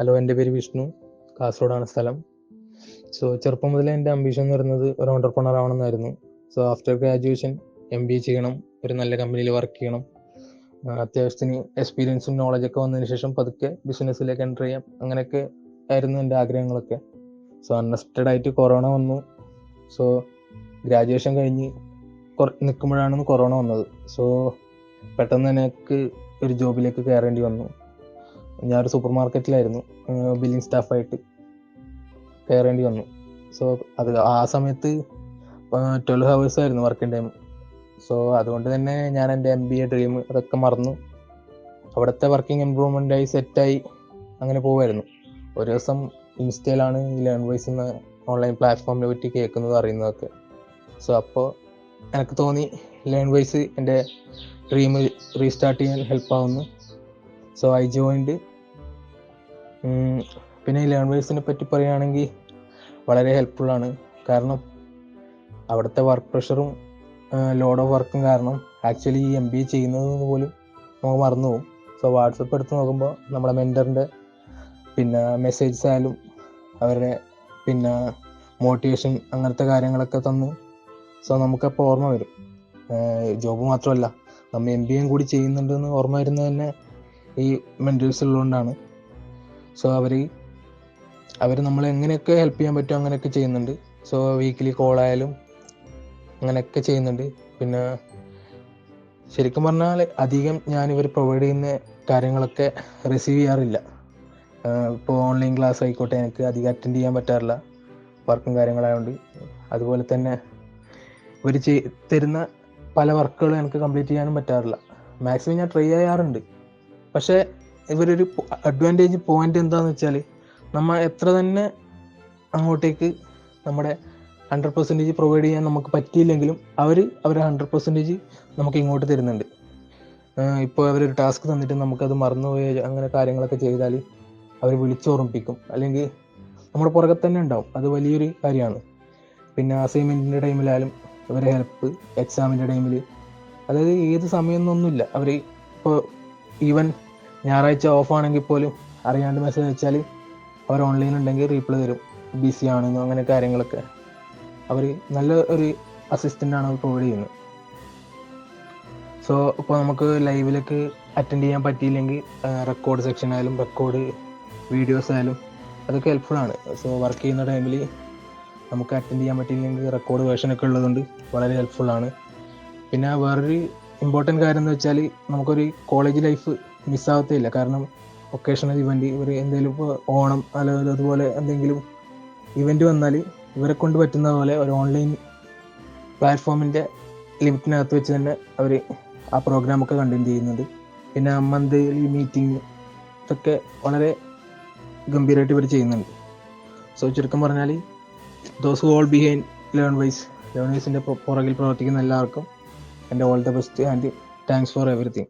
Hello എന്റെ പേര് വിഷ്ണു. കാസർഗോഡാണ് സ്ഥലം. സോ ചെറുപ്പം മുതലേ എന്റെ അംബീഷൻ എന്ന് പറയുന്നത് ഒരു entrepreneur ആവണമെന്നായിരുന്നു. So after graduation M B A ചെയ്യണം. ഒരു നല്ല കമ്പനിയിൽ വർക്ക് ചെയ്യണം. അത്യാവശ്യത്തിന് എക്സ്പീരിയൻസും നോളജൊക്കെ വന്നതിന് ശേഷം പതുക്കെ ബിസിനസ്സിലേക്ക് എന്റർ ചെയ്യാം. അങ്ങനെയൊക്കെ ആയിരുന്നു എന്റെ ആഗ്രഹങ്ങളൊക്കെ. സോ അൺഎക്സ്പെക്റ്റഡ് ആയിട്ട് കൊറോണ വന്നു. സോ ഗ്രാജുവേഷൻ കഴിഞ്ഞ് നിൽക്കുമ്പോഴാണ് കൊറോണ വന്നത്. സോ പെട്ടെന്ന് തന്നെ ഒരു ജോബിലേക്ക് കയറേണ്ടി വന്നു. ഞാനൊരു സൂപ്പർ മാർക്കറ്റിലായിരുന്നു ബില്ലിംഗ് സ്റ്റാഫായിട്ട് കയറേണ്ടി വന്നു. സോ അത് ആ സമയത്ത് ട്വൽവ് ഹവേഴ്സ് ആയിരുന്നു വർക്കിംഗ് ടൈം. സോ അതുകൊണ്ട് തന്നെ ഞാൻ എന്റെ എം ബി എ ഡ്രീം അതൊക്കെ മറന്നു. അവിടുത്തെ വർക്കിംഗ് ഇമ്പ്രൂവ്മെന്റായി സെറ്റായി അങ്ങനെ പോവായിരുന്നു. ഒരു ദിവസം ഇൻസ്റ്റയിലാണ് ഈ ലേൺ വൈസ് എന്ന ഓൺലൈൻ പ്ലാറ്റ്ഫോമിനെ പറ്റി കേൾക്കുന്നത് അറിയുന്നതൊക്കെ. സോ അപ്പോൾ എനിക്ക് തോന്നി ലേൺ വൈസ് എന്റെ ഡ്രീം റീസ്റ്റാർട്ട് ചെയ്യാൻ ഹെൽപ്പ് ആവുന്നു സോ ഐ ജോയിൻഡ് പിന്നെ ഈ ലേൺ പറ്റി പറയുകയാണെങ്കിൽ വളരെ ഹെൽപ്ഫുൾ ആണ്. കാരണം അവിടുത്തെ വർക്ക് പ്രഷറും ലോഡ് ഓഫ് വർക്കും കാരണം ആക്ച്വലി ഈ എം ബി എ ചെയ്യുന്നത് പോലും നമുക്ക് മറന്നു പോകും. സോ വാട്സപ്പ് എടുത്ത് നോക്കുമ്പോൾ നമ്മുടെ മെന്ററിന്റെ പിന്നെ മെസ്സേജസ് ആയാലും അവരുടെ പിന്നെ മോട്ടിവേഷൻ അങ്ങനത്തെ കാര്യങ്ങളൊക്കെ തന്ന് സോ നമുക്കപ്പോൾ ഓർമ്മ വരും. ജോബ് മാത്രമല്ല നമ്മൾ എം ബി എയും കൂടി ചെയ്യുന്നുണ്ടെന്ന് ഓർമ്മ വരുന്നത് തന്നെ ഈ മെന്റേഴ്സ് ഉള്ളതുകൊണ്ടാണ് സോ അവർ അവർ നമ്മളെ എങ്ങനെയൊക്കെ ഹെൽപ്പ് ചെയ്യാൻ പറ്റും അങ്ങനെയൊക്കെ ചെയ്യുന്നുണ്ട്. സോ വീക്കിലി കോൾ ആയാലും അങ്ങനെയൊക്കെ ചെയ്യുന്നുണ്ട്. പിന്നെ ശരിക്കും പറഞ്ഞാൽ അധികം ഞാൻ ഇവർ പ്രൊവൈഡ് ചെയ്യുന്ന കാര്യങ്ങളൊക്കെ റിസീവ് ചെയ്യാറില്ല. ഇപ്പോൾ ഓൺലൈൻ ക്ലാസ് ആയിക്കോട്ടെ എനിക്ക് അധികം അറ്റൻഡ് ചെയ്യാൻ പറ്റാറില്ല. വർക്കും കാര്യങ്ങളായതുകൊണ്ട് അതുപോലെ തന്നെ ഇവർ ചെയ് തരുന്ന പല വർക്കുകളും എനിക്ക് കംപ്ലീറ്റ് ചെയ്യാനും പറ്റാറില്ല. മാക്സിമം ഞാൻ ട്രൈ ചെയ്യാറുണ്ട്. പക്ഷേ ഇവരൊരു അഡ്വാന്റേജ് പോയിന്റ് എന്താണെന്ന് വെച്ചാൽ നമ്മൾ എത്ര തന്നെ അങ്ങോട്ടേക്ക് നമ്മുടെ ഹൺഡ്രഡ് പെർസെന്റേജ് പ്രൊവൈഡ് ചെയ്യാൻ നമുക്ക് പറ്റിയില്ലെങ്കിലും അവർ അവർ ഹൺഡ്രഡ് പെർസെന്റേജ് നമുക്ക് ഇങ്ങോട്ട് തരുന്നുണ്ട്. ഇപ്പോൾ അവരൊരു ടാസ്ക് തന്നിട്ട് നമുക്കത് മറന്നുപോയ അങ്ങനെ കാര്യങ്ങളൊക്കെ ചെയ്താൽ അവർ വിളിച്ചോർമ്മിപ്പിക്കും അല്ലെങ്കിൽ നമ്മുടെ പുറകെ തന്നെ ഉണ്ടാവും. അത് വലിയൊരു കാര്യമാണ്. പിന്നെ അസൈൻമെന്റിന്റെ ടൈമിലായാലും അവരെ ഹെൽപ്പ് എക്സാമിന്റെ ടൈമിൽ അതായത് ഏത് സമയമൊന്നുമില്ല. അവർ ഇപ്പോൾ ഈവൻ ഞായറാഴ്ച ഓഫ് ആണെങ്കിൽ പോലും അറിയാണ്ട് മെസ്സേജ് അയച്ചാൽ അവർ ഓൺലൈൻ ഉണ്ടെങ്കിൽ റീപ്ലൈ തരും. ബിസി ആണെന്നോ അങ്ങനെ കാര്യങ്ങളൊക്കെ. അവർ നല്ല ഒരു അസിസ്റ്റന്റാണ് അവർ പ്രൊവൈഡ് ചെയ്യുന്നത്. സോ ഇപ്പോൾ നമുക്ക് ലൈവിലേക്ക് അറ്റൻഡ് ചെയ്യാൻ പറ്റിയില്ലെങ്കിൽ റെക്കോർഡ് സെക്ഷൻ ആയാലും റെക്കോർഡ് വീഡിയോസ് ആയാലും അതൊക്കെ ആണ്. സോ വർക്ക് ചെയ്യുന്ന ടൈമിൽ നമുക്ക് അറ്റൻഡ് ചെയ്യാൻ പറ്റിയില്ലെങ്കിൽ റെക്കോർഡ് വേർഷനൊക്കെ ഉള്ളതുകൊണ്ട് വളരെ ഹെൽപ്ഫുൾ ആണ്. പിന്നെ വേറൊരു ഇമ്പോർട്ടന്റ് കാര്യം എന്ന് വെച്ചാൽ നമുക്കൊരു കോളേജ് ലൈഫ് മിസ്സാവത്തില്ല കാരണം ഒക്കേഷണൽ ഇവന്റ് ഇവർ എന്തെങ്കിലും ഇപ്പോൾ ഓണം അല്ലെങ്കിൽ അതുപോലെ എന്തെങ്കിലും ഇവന്റ് വന്നാൽ ഇവരെ കൊണ്ട് പറ്റുന്ന പോലെ ഒരു ഓൺലൈൻ പ്ലാറ്റ്ഫോമിന്റെ ലിമിറ്റിനകത്ത് വെച്ച് തന്നെ അവർ ആ പ്രോഗ്രാമൊക്കെ കണ്ടന്റ് ചെയ്യുന്നുണ്ട്. പിന്നെ മന്ത്ലി മീറ്റിംഗ് ഇതൊക്കെ വളരെ ഗംഭീരമായിട്ട് ഇവർ ചെയ്യുന്നുണ്ട്. സോ ചുരുക്കം പറഞ്ഞാൽ those all behind Learn Wise Learn വൈസിന്റെ പുറകിൽ പ്രവർത്തിക്കുന്ന എല്ലാവർക്കും എന്റെ all the best and thanks for everything